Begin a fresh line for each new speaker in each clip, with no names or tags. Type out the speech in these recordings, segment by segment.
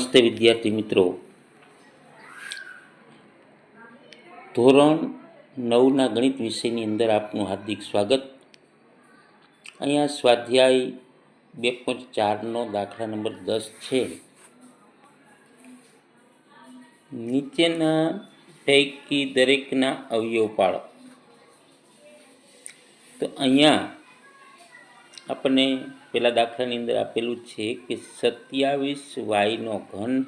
નમસ્તે વિદ્યાર્થી મિત્રો. ધોરણ નવના ગણિત વિષયની અંદર આપનું હાર્દિક સ્વાગત. અહીંયા સ્વાધ્યાય બે પોઈન્ટ ચારનો દાખલા નંબર દસ છે. નીચેના પૈકી દરેકના અવયવ પાળો તો અહીંયા આપણને પેલા દાખલાની અંદર આપેલું છે કે સત્યાવીસ વાયનો ઘન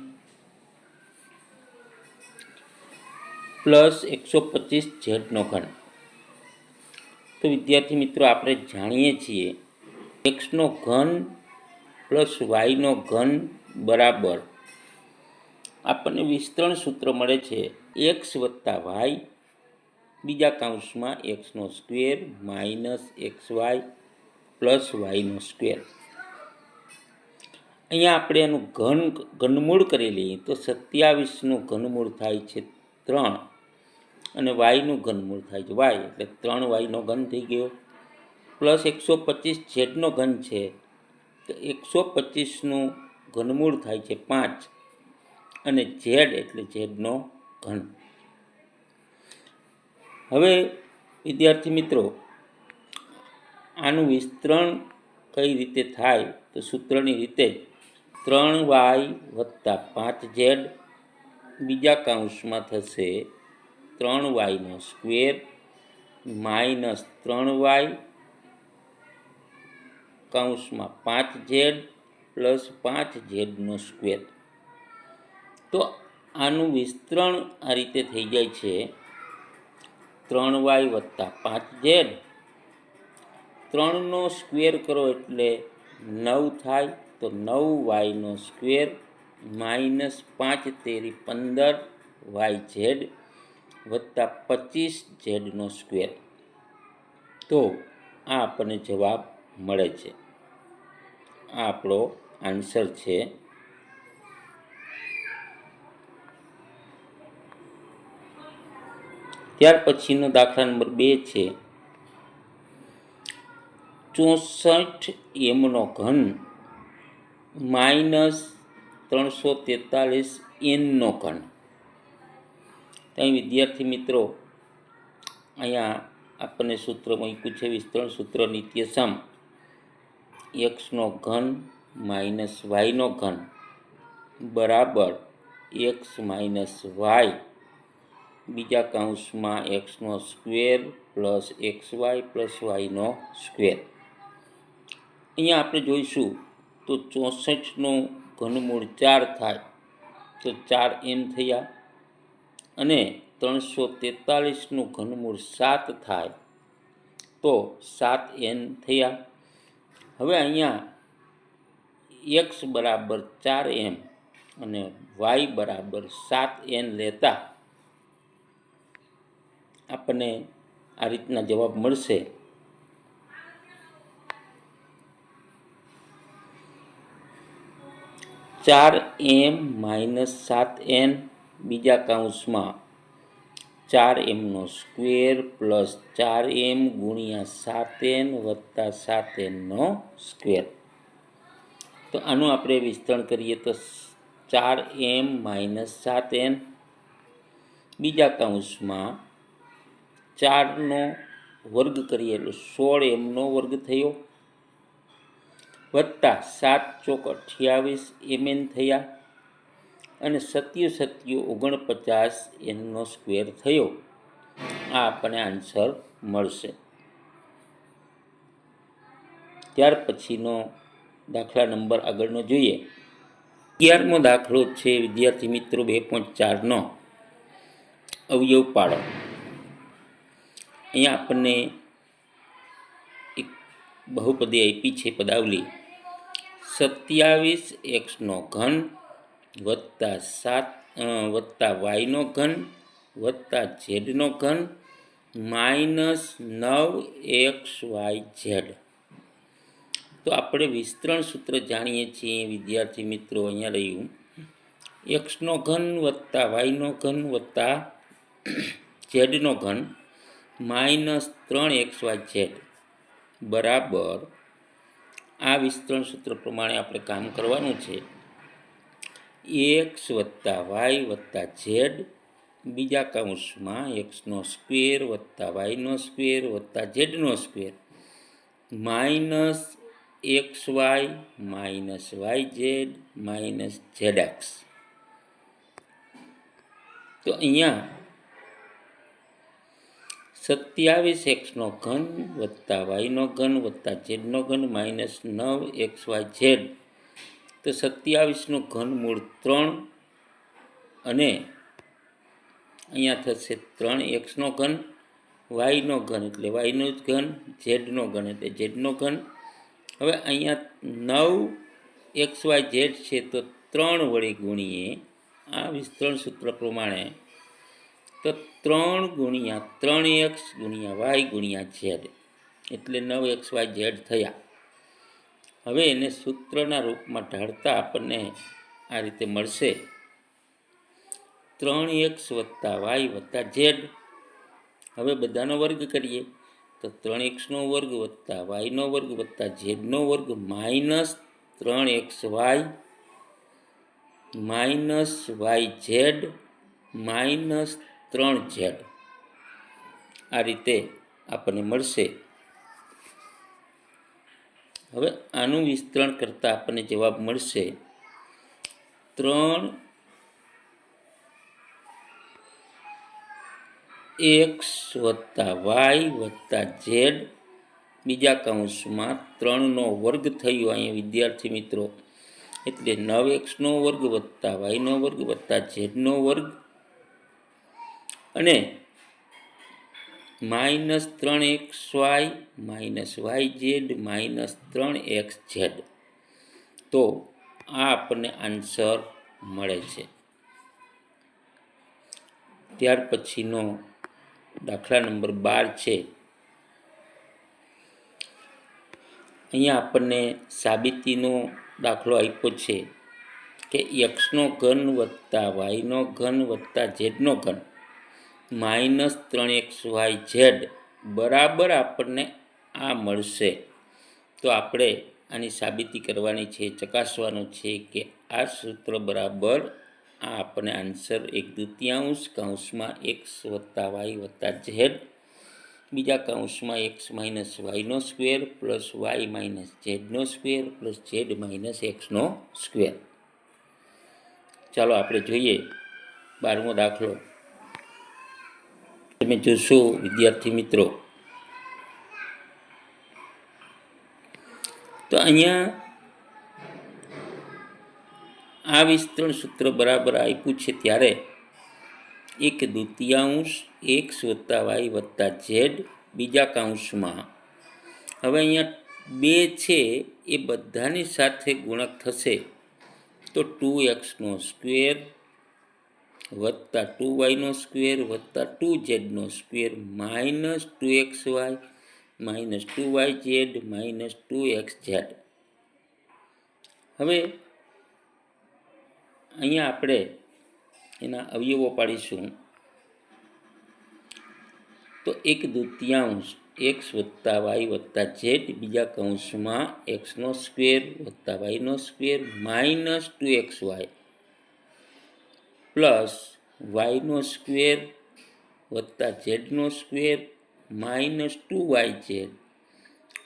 પ્લસ એકસો પચીસ ઝેડનો ઘન. તો વિદ્યાર્થી મિત્રો, આપણે જાણીએ છીએ એક્સનો ઘન પ્લસ વાયનો ઘન બરાબર આપણને વિસ્તરણ સૂત્ર મળે છે એક્સ વત્તા વાય બીજા કાઉન્સમાં એક્સનો square minus X Y plus વાયનો square. અહીંયા આપણે એનું ઘન, ઘનમૂળ કરી લઈએ તો સત્યાવીસનું ઘનમૂળ થાય છે ત્રણ અને વાયનું ઘનમૂળ થાય છે વાય એટલે ત્રણ વાયનો ઘન થઈ ગયો. પ્લસ એકસો પચીસ ઝેડનો ઘન છે તો એકસો પચીસનું ઘનમૂળ થાય છે પાંચ અને ઝેડ એટલે ઝેડનો ઘન. હવે વિદ્યાર્થી મિત્રો આનું વિસ્તરણ કઈ રીતે થાય તો સૂત્રની રીતે ત્રણ વાય વત્તા પાંચ ઝેડ બીજા કાઉન્સમાં થશે ત્રણ વાયનો સ્ક્વેર માઇનસ ત્રણ વાય કાઉન્સમાં પાંચ ઝેડ પ્લસ પાંચ ઝેડનો સ્ક્વેર. તો આનું વિસ્તરણ આ રીતે થઈ જાય છે. ત્રણ વાય વત્તા પાંચ ઝેડ ત્રણનો સ્ક્વેર કરો એટલે નવ થાય તો નવ વાયનો સ્ક્વેર માઇનસ પાંચ તેરી પંદર વાય ઝેડ વત્તા પચીસ ઝેડનો સ્ક્વેર. તો આ આપણને જવાબ મળે છે. આ આપણો આન્સર છે. ત્યાર પછીનો દાખલા નંબર બે છે. ચોસઠ એમનો ઘન માઇનસ ત્રણસો તેતાલીસ એનનો ઘન. ત્યાં વિદ્યાર્થી મિત્રો, અહીંયા આપણને સૂત્ર મૂક્યું છે વિસ્તરણ સૂત્ર નિત્યસમ એક્સનો ઘન માઇનસ વાયનો ઘન બરાબર એક્સ માઇનસ વાય. બીજા કાઉન્સમાં એક્સનો square plus X Y plus વાયનો square. અહીંયા આપણે જોઈશું તો ચોસઠનું ઘનમૂળ ચાર થાય. તો ચાર એમ થયા. અને ત્રણસો તેતાલીસનું ઘનમૂળ સાત થાય. તો સાત એન થયા. હવે અહીંયા એક્સ બરાબર ચાર એમ અને વાય બરાબર સાત એન લેતા. આપણને આ રીતના જવાબ મળશે. ચાર એમ માઇનસ સાત એન બીજા કાઉન્સમાં ચાર એમનો સ્ક્વેર પ્લસ ચાર એમ ગુણ્યા સાત એન વત્તા સાત એનનો સ્ક્વેર. તો આનું આપણે વિસ્તરણ કરીએ તો ચાર એમ માઇનસ સાત એન બીજા કાઉન્સમાં ચારનો વર્ગ કરીએ એટલે સોળ એમનો વર્ગ થયો. વત્તા સાત ચોક અઠ્યાવીસ એમએન થયા અને સત્યુ સત્યુ ઓગણપચાસ એનનો સ્ક્વેર થયો. આ આપણને આન્સર મળશે. ત્યાર પછીનો દાખલા નંબર આગળનો જોઈએ. અગિયારમો દાખલો છે વિદ્યાર્થી મિત્રો બે પોઈન્ટ ચારનો. અવયવ પાડો. અહીંયા આપણને એક બહુપદી આપી છે પદાવલી. સત્યાવીસ એક્સનો ઘન વત્તા સાત વત્તા વાયનો ઘન વત્તા ઝેડનો ઘન માઇનસ નવ એક્સ વાય ઝેડ. તો આપણે વિસ્તરણ સૂત્ર જાણીએ છીએ, વિદ્યાર્થી મિત્રો, અહીંયા રહ્યું. એક્સનો ઘન વત્તા વાયનો ઘન વત્તા ઝેડનો ઘન માઇનસ ત્રણ એક્સ વાય ઝેડ. બરાબર. આ વિસ્તરણ સૂત્ર પ્રમાણે આપણે કામ કરવાનું છે. એક્સ વત્તા વાય વત્તા ઝેડ બીજા કૌંસમાં એક્સનો સ્ક્વેર વત્તા વાયનો સ્ક્વેર વત્તા ઝેડનો square. Minus X Y minus Y Z minus Z X. તો અહીંયા સત્યાવીસ એક્સનો ઘન વત્તા વાયનો ઘન વત્તા ઝેડનો ઘન માઇનસ નવ એક્સ વાય ઝેડ. તો સત્યાવીસનું ઘન મૂળ ત્રણ અને અહીંયા થશે ત્રણ એક્સનો ઘન, વાયનો ઘન એટલે વાયનો જ ઘન, ઝેડનો ઘન એટલે ઝેડનો ઘન. હવે અહીંયા નવ એક્સ વાય ઝેડ છે તો ત્રણ વડે ગુણીએ. આ વિસ્તરણ સૂત્ર પ્રમાણે તો ત્રણ ગુણ્યા ત્રણ એક્સ ગુણ્યા વાય ગુણ્યા ઝેડ. એટલે નવ એક્સ વાય ઝેડ થયા. હવે એને સૂત્રના રૂપમાં ઢાળતા આપણને આ રીતે મળશે. ત્રણ એક્સ વત્તા વાય વત્તા ઝેડ. હવે બધાનો વર્ગ કરીએ. તો ત્રણ એક્સનો વર્ગ વત્તા વાયનો વર્ગ વત્તા ઝેડનો વર્ગ માઇનસ ત્રણ X Y minus Y Z minus ત્રણ ઝેડ આ રીતે આપણને મળશે. હવે આનું વિસ્તરણ કરતાં આપણને જવાબ મળશે. ત્રણ એક્સ વત્તા વાય વત્તા ઝેડ. બીજા કૌંસમાં ત્રણનો વર્ગ થયો અહીંયા વિદ્યાર્થી મિત્રો. એટલે નવ એક્સનો વર્ગ વત્તા વાયનો વર્ગ વત્તા ઝેડનો વર્ગ. અને માઇનસ ત્રણ X Y, minus Y Z, minus ત્રણ એક્સ ઝેડ. તો આ આપણને આન્સર મળે છે. ત્યાર પછીનો દાખલા નંબર બાર છે. અહીંયા આપણને સાબિતીનો દાખલો આપ્યો છે કે એક્સનો ઘન વત્તા વાયનો ઘન વત્તા ઝેડનો ઘન. માઇનસ ત્રણ એક્સ વાય ઝેડ બરાબર આપણને આ મળશે. તો આપણે આની સાબિતી કરવાની છે, ચકાસવાનું છે કે આ સૂત્ર બરાબર આ આપણને આન્સર એક દ્વિતીયાંશ કૌંસમાં એક્સ વત્તા વાય વત્તા ઝેડ, બીજા કૌંસમાં એક્સ માઇનસ વાયનો સ્ક્વેર પ્લસ વાય માઇનસ ઝેડનો સ્ક્વેર પ્લસ ઝેડ માઇનસ એક્સનો સ્ક્વેર. ચાલો આપણે જોઈએ બારમો દાખલો. તમે જોશો, વિદ્યાર્થી મિત્રો. તો અહીંયા આ વિસ્તરણ સૂત્ર બરાબર આપ્યું છે ત્યારે એક દ્વિતીયાંશ એક્સ વત્તા વાય વત્તા ઝેડ બીજા કાંશમાં. હવે અહીંયા બે છે, એ બધાની સાથે ગુણક થશે. તો ટુ એક્સનો સ્ક્વેર વત્તા ટુ વાયનો સ્ક્વેર, વત્તા two ઝેડનો square, minus two X Y, minus two Y Z, minus two X Z. હવે અહીંયા આપણે એના અવયવો પાડીશું. તો એક દ્વિતીયાંશ એક્સ વત્તા વાય વત્તા ઝેડ, બીજા કૌંસમાં એક્સનો સ્ક્વેર વત્તા વાયનો square, minus two X Y. Plus વાયનો square વત્તા ઝેડનો square minus two Y Z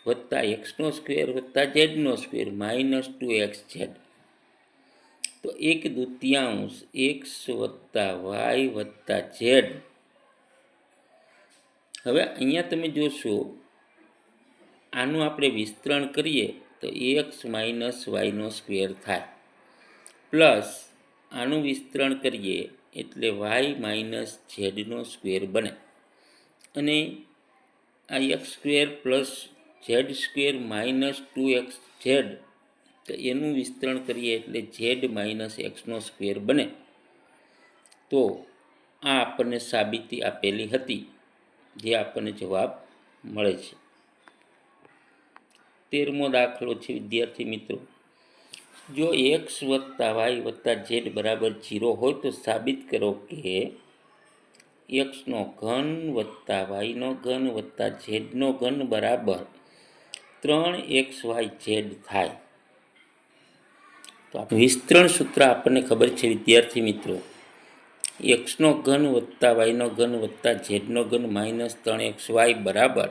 વત્તા એક્સનો સ્ક્વેર વત્તા ઝેડનો square minus two X Z. તો એક દ્વિતીયાંશ એક્સ વત્તા વાય વત્તા ઝેડ. હવે અહીંયા તમે જોશો આનું આપણે વિસ્તરણ કરીએ તો એક્સ માઇનસ વાયનો સ્ક્વેર થાય. પ્લસ આનું વિસ્તરણ કરીએ એટલે વાય માઇનસ ઝેડનો સ્ક્વેર બને. અને આ X square plus Z square minus two X Z, તો એનું વિસ્તરણ કરીએ એટલે ઝેડ માઇનસ એક્સનો સ્ક્વેર બને. તો આ આપણને સાબિતી આપેલી હતી, જે આપણને જવાબ મળે છે. તેરમો દાખલો છે, વિદ્યાર્થી મિત્રો. જો એક્સ વત્તા વાય વત્તા ઝેડ બરાબર જીરો હોય તો સાબિત કરો કે એક્સનો ઘન વત્તા વાયનો ઘન વત્તા ઝેડનો ઘન બરાબર ત્રણ એક્સ વાય ઝેડ થાય. તો વિસ્તરણ સૂત્ર આપણને ખબર છે, વિદ્યાર્થી મિત્રો. એક્સનો ઘન વત્તા વાયનો ઘન વત્તા ઝેડનો ઘન માઇનસ ત્રણ એક્સ વાય બરાબર.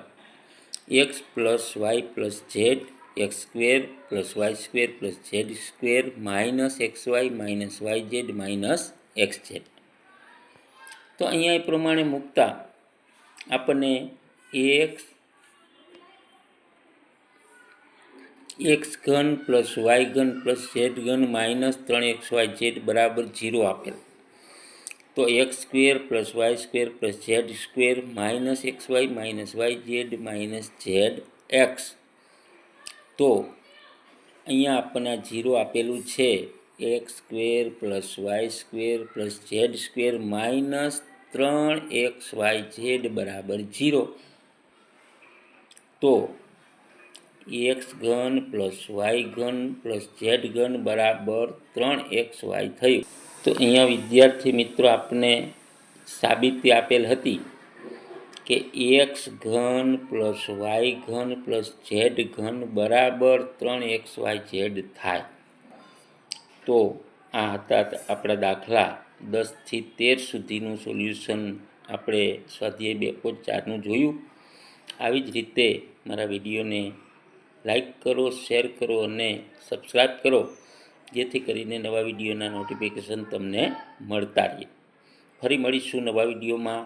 X plus y plus z x square plus y square plus z square minus x y minus y z minus z Z. તો અહીંયા એ પ્રમાણે મૂકતા આપણને એક્સ એક્સ ઘન પ્લસ વાય ઘન પ્લસ ઝેડ ઘન માઇનસ ત્રણ એક્સ વાય ઝેડ બરાબર જીરો આપેલ. તો x square plus y square plus z square minus x y minus y z minus z x. તો અહીંયા આપણને જીરો આપેલું છે. X square plus y square plus z square minus ત્રણ x y z બરાબર zero તો x ઘન plus y ઘન પ્લસ ઝેડ ઘન બરાબર ત્રણ એક્સ વાય થયું. તો અહીંયા વિદ્યાર્થી મિત્રો, આપને સાબિતી આપેલ હતી. કે એક્સ ઘન પ્લસ વાય ઘન પ્લસ ઝેડ ઘન બરાબર ત્રણ એક્સ વાય ઝેડ થાય. તો આ હતા આપણા દાખલા. દસથી તેર સુધીનું સોલ્યુશન આપણે સ્વાધ્યાય બે પોઈન્ટ ચારનું જોયું. આવી જ રીતે મારા વિડીયોને લાઈક કરો શેર કરો અને સબસ્ક્રાઈબ કરો. જેથી કરીને નવા વિડીયોના નોટિફિકેશન તમને મળતા રહે. ફરી મળીશું નવા વિડીયોમાં.